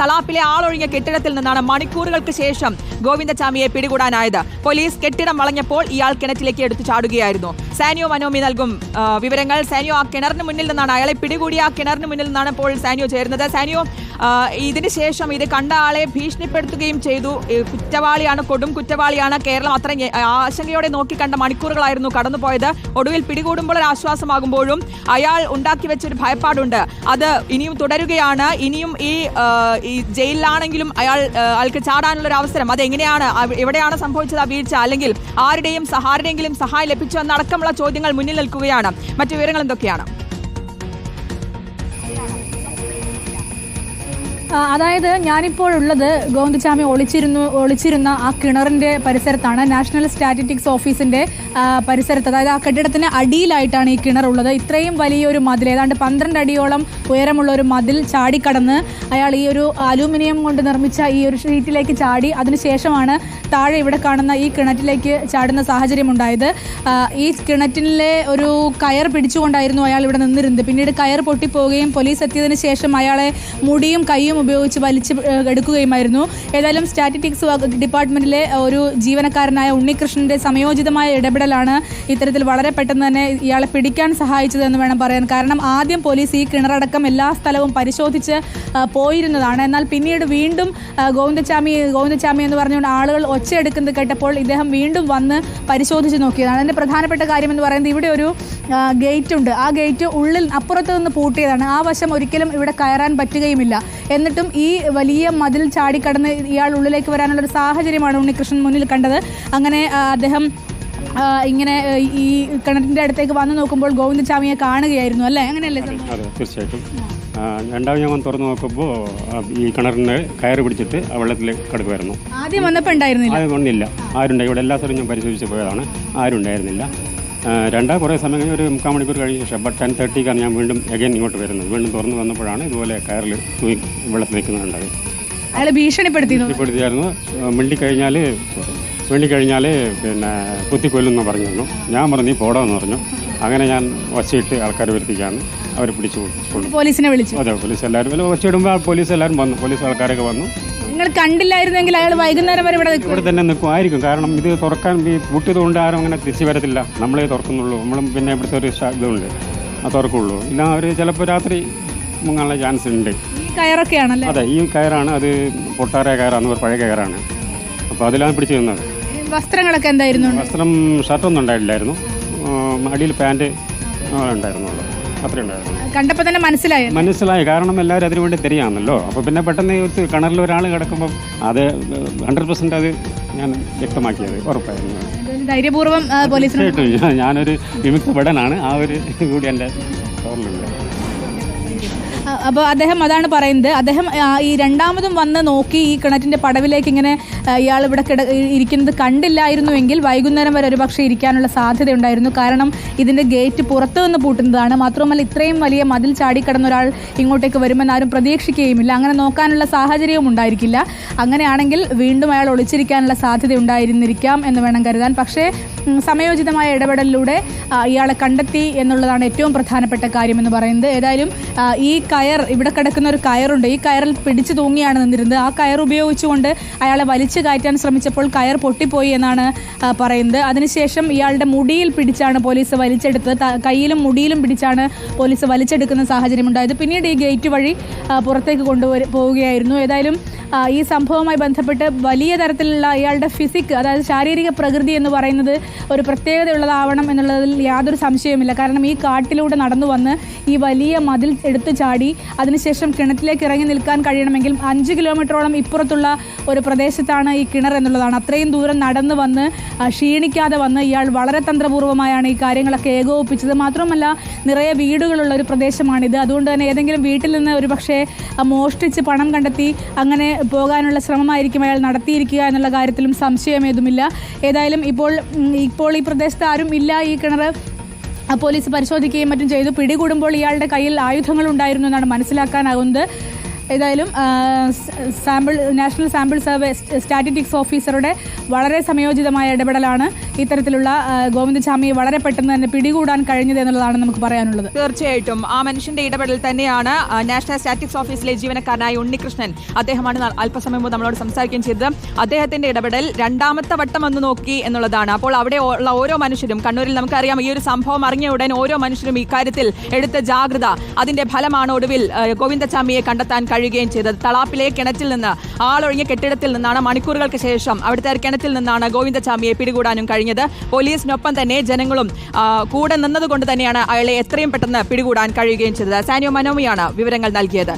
തളാപ്പിലെ ആളൊഴിഞ്ഞ കെട്ടിടത്തിൽ നിന്നാണ് മണിക്കൂറുകൾക്ക് ശേഷം ഗോവിന്ദചാമിയെ പിടികൂടാനായത്. പോലീസ് കെട്ടിടം വളഞ്ഞപ്പോൾ ഇയാൾ കിണറ്റിലേക്ക് എടുത്തു ചാടുകയായിരുന്നു. സാനിയോ മനോമി നൽകും വിവരങ്ങൾ. സാനിയോ ആ കിണറിന് മുന്നിൽ നിന്നാണ്. അയാളെ പിടികൂടിയ ആ കിണറിന് മുന്നിൽ നിന്നാണ് ഇപ്പോൾ സാനിയോ ചേരുന്നത്. സാനിയോ ഇതിന് ശേഷം ഇത് കണ്ട ആളെ ഭീഷണിപ്പെടുത്തുകയും ചെയ്തു. കുറ്റവാളിയാണ് കൊടും കുറ്റവാളിയാണ്. കേരളം അത്ര ആശങ്കയോടെ നോക്കിക്കണ്ട മണിക്കൂറുകളായിരുന്നു കടന്നുപോയത്. ഒടുവിൽ പിടികൂടുമ്പോൾ ഒരു ആശ്വാസമാകുമ്പോഴും അയാൾ ഉണ്ടാക്കി വെച്ചൊരു ഭയപ്പാടുണ്ട്. അത് ഇനിയും തുടരുകയാണ്. ഇനിയും ഈ ജയിലിലാണെങ്കിലും അയാൾ അയാൾക്ക് ചാടാനുള്ള ഒരു അവസരം. അതെങ്ങനെയാണ് എവിടെയാണ് സംഭവിച്ചത് ആ വീഴ്ച? അല്ലെങ്കിൽ ആരുടെയും സഹാരുടെയെങ്കിലും സഹായം ലഭിച്ചു എന്നടക്കമുള്ള ചോദ്യങ്ങൾ മുന്നിൽ നിൽക്കുകയാണ്. മറ്റു വിവരങ്ങൾ എന്തൊക്കെയാണ്? അതായത് ഞാനിപ്പോൾ ഉള്ളത് ഗോവിന്ദസ്വാമി ഒളിച്ചിരുന്നു ഒളിച്ചിരുന്ന ആ കിണറിന്റെ പരിസരത്താണ്. നാഷണൽ സ്റ്റാറ്റിസ്റ്റിക്സ് ഓഫീസിന്റെ ആ, പരിസരത്ത്. അതായത് ആ കെട്ടിടത്തിന് അടിയിലായിട്ടാണ് ഈ കിണർ ഉള്ളത് ഇത്രയും വലിയൊരു മതിൽ ഏതാണ്ട് പന്ത്രണ്ട് അടിയോളം ഉയരമുള്ള ഒരു മതിൽ ചാടിക്കടന്ന് അയാൾ ഈ ഒരു അലൂമിനിയം കൊണ്ട് നിർമ്മിച്ച ഈ ഒരു ഷീറ്റിലേക്ക് ചാടി അതിനുശേഷമാണ് താഴെ ഇവിടെ കാണുന്ന ഈ കിണറ്റിലേക്ക് ചാടുന്ന സാഹചര്യം ഉണ്ടായത്. ഈ കിണറ്റിലെ ഒരു കയർ പിടിച്ചുകൊണ്ടായിരുന്നു അയാൾ ഇവിടെ നിന്നിരുന്നത്. പിന്നീട് കയർ പൊട്ടിപ്പോവുകയും പോലീസ് എത്തിയതിനു ശേഷം അയാളെ മുടിയും കൈയും ഉപയോഗിച്ച് വലിച്ച് എടുക്കുകയുമായിരുന്നു. ഏതായാലും സ്റ്റാറ്റിസ്റ്റിക്സ് ഡിപ്പാർട്ട്മെന്റിലെ ഒരു ജീവനക്കാരനായ ഉണ്ണികൃഷ്ണന്റെ സംയോജിതമായ ഇടപെടലാണ് ഇത്തരത്തിൽ വളരെ പെട്ടെന്ന് തന്നെ ഇയാളെ പിടിക്കാൻ സഹായിച്ചതെന്ന് വേണം പറയാൻ. കാരണം ആദ്യം പോലീസ് ഈ കിണറടക്കം എല്ലാ സ്ഥലവും പരിശോധിച്ച് പോയിരുന്നതാണ്. എന്നാൽ പിന്നീട് വീണ്ടും ഗോവിന്ദച്ചാമി ഗോവിന്ദച്ചാമി എന്ന് പറഞ്ഞുകൊണ്ട് ആളുകൾ ഒച്ചയെടുക്കുന്നത് കേട്ടപ്പോൾ ഇദ്ദേഹം വീണ്ടും വന്ന് പരിശോധിച്ച് നോക്കിയതാണ്. അതിന്റെ പ്രധാനപ്പെട്ട കാര്യം എന്ന് പറയുന്നത് ഇവിടെ ഒരു ഗേറ്റ് ഉണ്ട് ആ ഗേറ്റ് ഉള്ളിൽ അപ്പുറത്ത് നിന്ന് പൂട്ടിയതാണ്. ആ വശം ഒരിക്കലും ഇവിടെ കയറാൻ പറ്റുകയുമില്ല. എന്നിട്ടും ഈ വലിയ മതിൽ ചാടിക്കടന്ന് ഇയാൾ ഉള്ളിലേക്ക് വരാനുള്ള ഒരു സാഹചര്യമാണ് ഉണ്ണികൃഷ്ണൻ മുന്നിൽ കണ്ടത്. അങ്ങനെ അദ്ദേഹം ഇങ്ങനെ ഈ കിണറ്റിന്റെ അടുത്തേക്ക് വന്നു നോക്കുമ്പോൾ ഗോവിന്ദസ്വാമിയെ കാണുകയായിരുന്നു അല്ലേ? അങ്ങനെയല്ലേ? അതെ തീർച്ചയായിട്ടും. രണ്ടാമത് ഞാൻ തുറന്നു നോക്കുമ്പോൾ ഈ കിണറിന് കയറ് പിടിച്ചിട്ട് വെള്ളത്തിൽ കിടക്കുമായിരുന്നു. ആദ്യം വന്നപ്പോൾ ഉണ്ടായിരുന്നില്ല? ആരുണ്ടായി ഒന്നില്ല ആരുണ്ട് ഇവിടെ എല്ലാ സ്ഥലവും ഞാൻ പരിശോധിച്ച് പോയതാണ്. ആരും ഉണ്ടായിരുന്നില്ല രണ്ടാ കുറേ സമയം കഴിഞ്ഞ് ഒരു മുക്കാൽ മണിക്കൂർ കഴിഞ്ഞ ശേഷം ബട്ട് ടെൻ തേർട്ടിക്കാണ് ഞാൻ വീണ്ടും അഗൈൻ ഇങ്ങോട്ട് വരുന്നത്. വീണ്ടും തുറന്നു വന്നപ്പോഴാണ് ഇതുപോലെ കയറിൽ തൂങ്ങി വെള്ളത്തിൽ നിൽക്കുന്നുണ്ടായത് അയാൾ ഭീഷണിപ്പെടുത്തിയായിരുന്നു. മിണ്ടി കഴിഞ്ഞാൽ വേണ്ടി കഴിഞ്ഞാൽ പിന്നെ കുത്തിക്കൊല്ലുമെന്ന് പറഞ്ഞിരുന്നു. ഞാൻ പറഞ്ഞു നീ പോടാന്ന് പറഞ്ഞു. അങ്ങനെ ഞാൻ ഒച്ചയിട്ട് ആൾക്കാർ വരുത്തിക്കാണ്. അവർ പിടിച്ചു പോലീസിനെ വിളിച്ചു. അതെ പോലീസ് എല്ലാവരും വച്ചിടുമ്പോൾ ഒച്ചയിടുമ്പോൾ പോലീസ് എല്ലാവരും വന്നു. പോലീസ് ആൾക്കാരൊക്കെ വന്നു. നിങ്ങൾ കണ്ടില്ലായിരുന്നെങ്കിൽ അയാൾ വൈകുന്നേരം വരെ ഇവിടെ നിൽക്കും. ഇവിടെ തന്നെ നിൽക്കും. ആയിരിക്കും. കാരണം ഇത് തുറക്കാൻ ഈ പൂട്ടിയത് കൊണ്ട് ആരും അങ്ങനെ തിരിച്ചു വരത്തില്ല. നമ്മളേ തുറക്കുന്നുള്ളൂ. നമ്മളും പിന്നെ ഇവിടുത്തെ ഒരു ഇതുണ്ട്. അത് തുറക്കുള്ളൂ. ഇല്ല അവർ ചിലപ്പോൾ രാത്രി മുങ്ങാനുള്ള ചാൻസ് ഉണ്ട്. ഈ കയറൊക്കെയാണല്ലേ? അതെ ഈ കയറാണ്. അത് പൊട്ടാര കയറാണ് ഒരു പഴയ കയറാണ്. അപ്പോൾ അതിലാണ് പിടിച്ചു നിന്നത് വസ്ത്രങ്ങളൊക്കെ എന്തായിരുന്നു? വസ്ത്രം ഷർട്ടൊന്നും ഉണ്ടായിട്ടില്ലായിരുന്നു ഉം, അടിയിൽ പാന്റ് ഉണ്ടായിരുന്നുള്ളൂ. ഉണ്ടായിരുന്നു കണ്ടപ്പോൾ തന്നെ മനസ്സിലായി. മനസ്സിലായി. കാരണം എല്ലാവരും അതിനു വേണ്ടി തിരിയാണല്ലോ. അപ്പോൾ പിന്നെ പെട്ടെന്ന് കിണറിൽ ഒരാൾ കിടക്കുമ്പോൾ അത് ഹൺഡ്രഡ് പെർസെന്റ് അത് ഞാൻ വ്യക്തമാക്കിയത്. ഉറപ്പായിരുന്നു. ധൈര്യപൂർവം പോലീസിനെ ഞാനൊരു വിമുക്ത ഭടനാണ് ആ ഒരു കൂടി എന്റെ തോന്നലുണ്ട് അപ്പോൾ അദ്ദേഹം അതാണ് പറയുന്നത്. അദ്ദേഹം ഈ രണ്ടാമതും വന്ന് നോക്കി ഈ കിണറ്റിന്റെ പടവിലേക്ക് ഇങ്ങനെ ഇയാൾ ഇവിടെ കിട ഇരിക്കുന്നത് കണ്ടില്ലായിരുന്നുവെങ്കിൽ വൈകുന്നേരം വരെ ഒരു പക്ഷേ ഇരിക്കാനുള്ള സാധ്യതയുണ്ടായിരുന്നു കാരണം ഇതിന്റെ ഗേറ്റ് പുറത്തു നിന്ന് പൂട്ടുന്നതാണ്. മാത്രമല്ല ഇത്രയും വലിയ മതിൽ ചാടിക്കടന്ന ഒരാൾ ഇങ്ങോട്ടേക്ക് വരുമെന്ന് ആരും പ്രതീക്ഷിക്കുകയുമില്ല. അങ്ങനെ നോക്കാനുള്ള സാഹചര്യവും ഉണ്ടായിരിക്കില്ല. അങ്ങനെയാണെങ്കിൽ വീണ്ടും അയാൾ ഒളിച്ചിരിക്കാനുള്ള സാധ്യത ഉണ്ടായിരുന്നിരിക്കാം എന്ന് വേണം കരുതാൻ. പക്ഷേ സമയോചിതമായ ഇടപെടലിലൂടെ ഇയാളെ കണ്ടെത്തി എന്നുള്ളതാണ് ഏറ്റവും പ്രധാനപ്പെട്ട കാര്യമെന്ന് പറയുന്നത്. ഏതായാലും ഈ കയർ ഇവിടെ കിടക്കുന്ന ഒരു കയറുണ്ട്. ഈ കയറിൽ പിടിച്ചു തൂങ്ങിയാണ് നിന്നിരുന്നത്. ആ കയർ ഉപയോഗിച്ചുകൊണ്ട് അയാളെ വലിച്ചു കയറ്റാൻ ശ്രമിച്ചപ്പോൾ കയർ പൊട്ടിപ്പോയി എന്നാണ് പറയുന്നത്. അതിനുശേഷം ഇയാളുടെ മുടിയിൽ പിടിച്ചാണ് പോലീസ് വലിച്ചെടുത്തത്. കയ്യിലും മുടിയിലും പിടിച്ചാണ് പോലീസ് വലിച്ചെടുക്കുന്ന സാഹചര്യം ഉണ്ടായത് പിന്നീട് ഈ ഗേറ്റ് വഴി പുറത്തേക്ക് കൊണ്ടുപോയി പോവുകയായിരുന്നു. ഏതായാലും ഈ സംഭവവുമായി ബന്ധപ്പെട്ട് വലിയ തരത്തിലുള്ള ഇയാളുടെ ഫിസിക് അതായത് ശാരീരിക പ്രകൃതി എന്ന് പറയുന്നത് ഒരു പ്രത്യേകതയുള്ളതാവണം എന്നുള്ളതിൽ യാതൊരു സംശയവുമില്ല. കാരണം ഈ കാട്ടിലൂടെ നടന്നു വന്ന് ഈ വലിയ മതിൽ എടുത്തു ചാടി അതിനുശേഷം കിണറ്റിലേക്ക് ഇറങ്ങി നിൽക്കാൻ കഴിയണമെങ്കിൽ അഞ്ച് കിലോമീറ്ററോളം ഇപ്പുറത്തുള്ള ഒരു പ്രദേശത്താണ് ഈ കിണർ എന്നുള്ളതാണ്. അത്രയും ദൂരം നടന്നു വന്ന് ക്ഷീണിക്കാതെ വന്ന് ഇയാൾ വളരെ തന്ത്രപൂർവമായാണ് ഈ കാര്യങ്ങളൊക്കെ ഏകോപിപ്പിച്ചത്. മാത്രമല്ല നിറയെ വീടുകളുള്ള ഒരു പ്രദേശമാണിത്. അതുകൊണ്ട് തന്നെ ഏതെങ്കിലും വീട്ടിൽ നിന്ന് ഒരു പക്ഷേ മോഷ്ടിച്ച് പണം കണ്ടെത്തി അങ്ങനെ പോകാനുള്ള ശ്രമമായിരിക്കും അയാൾ നടത്തിയിരിക്കുക എന്നുള്ള കാര്യത്തിലും സംശയമേതുമില്ല. ഏതായാലും ഇപ്പോൾ ഇപ്പോൾ ഈ പ്രദേശത്ത് ആരും ഇല്ല ഈ കിണർ പോലീസ് പരിശോധിക്കുകയും മറ്റും ചെയ്തു. പിടികൂടുമ്പോൾ ഇയാളുടെ കയ്യിൽ ആയുധങ്ങൾ ഉണ്ടായിരുന്നു എന്നാണ് മനസ്സിലാക്കാനാകുന്നത്. ഏതായാലും sample national sample survey statistics ഓഫീസറുടെ വളരെ സമയോചിതമായ ഇടപെടലാണ് ഇത്തരത്തിലുള്ള ഗോവിന്ദസ്വാമിയെ വളരെ പെട്ടെന്ന് തന്നെ പിടികൂടാൻ കഴിഞ്ഞത് എന്നുള്ളതാണ് നമുക്ക് പറയാനുള്ളത്. തീർച്ചയായിട്ടും. ആ മനുഷ്യന്റെ ഇടപെടൽ തന്നെയാണ് നാഷണൽ സ്റ്റാറ്റിക്സ് ഓഫീസിലെ ജീവനക്കാരനായ ഉണ്ണികൃഷ്ണൻ അദ്ദേഹമാണ് അല്പസമയം മുമ്പ് നമ്മളോട് സംസാരിക്കുകയും ചെയ്തത്. അദ്ദേഹത്തിന്റെ ഇടപെടൽ രണ്ടാമത്തെ വട്ടം വന്ന് നോക്കി എന്നുള്ളതാണ്. അപ്പോൾ അവിടെ ഉള്ള ഓരോ മനുഷ്യരും കണ്ണൂരിൽ നമുക്കറിയാം ഈ ഒരു സംഭവം അറിഞ്ഞ ഉടൻ ഓരോ മനുഷ്യരും ഇക്കാര്യത്തിൽ എടുത്ത ജാഗ്രത അതിന്റെ ഫലമാണ് ഒടുവിൽ ഗോവിന്ദസ്വാമിയെ കണ്ടെത്താൻ കഴിയുകയും ചെയ്തത്. തളാപ്പിലെ കിണറ്റിൽ നിന്ന് ആളൊഴിഞ്ഞ കെട്ടിടത്തിൽ നിന്നാണ് മണിക്കൂറുകൾക്ക് ശേഷം അവിടുത്തെ കിണറ്റിൽ നിന്നാണ് ഗോവിന്ദചാമിയെ പിടികൂടാനും കഴിഞ്ഞത്. പോലീസിനൊപ്പം തന്നെ ജനങ്ങളും കൂടെ നിന്നതുകൊണ്ട് തന്നെയാണ് അയാളെ എത്രയും പെട്ടെന്ന് പിടികൂടാൻ കഴിയുകയും ചെയ്തത്. സാനിയോ മനോമിയാണ് വിവരങ്ങൾ നൽകിയത്.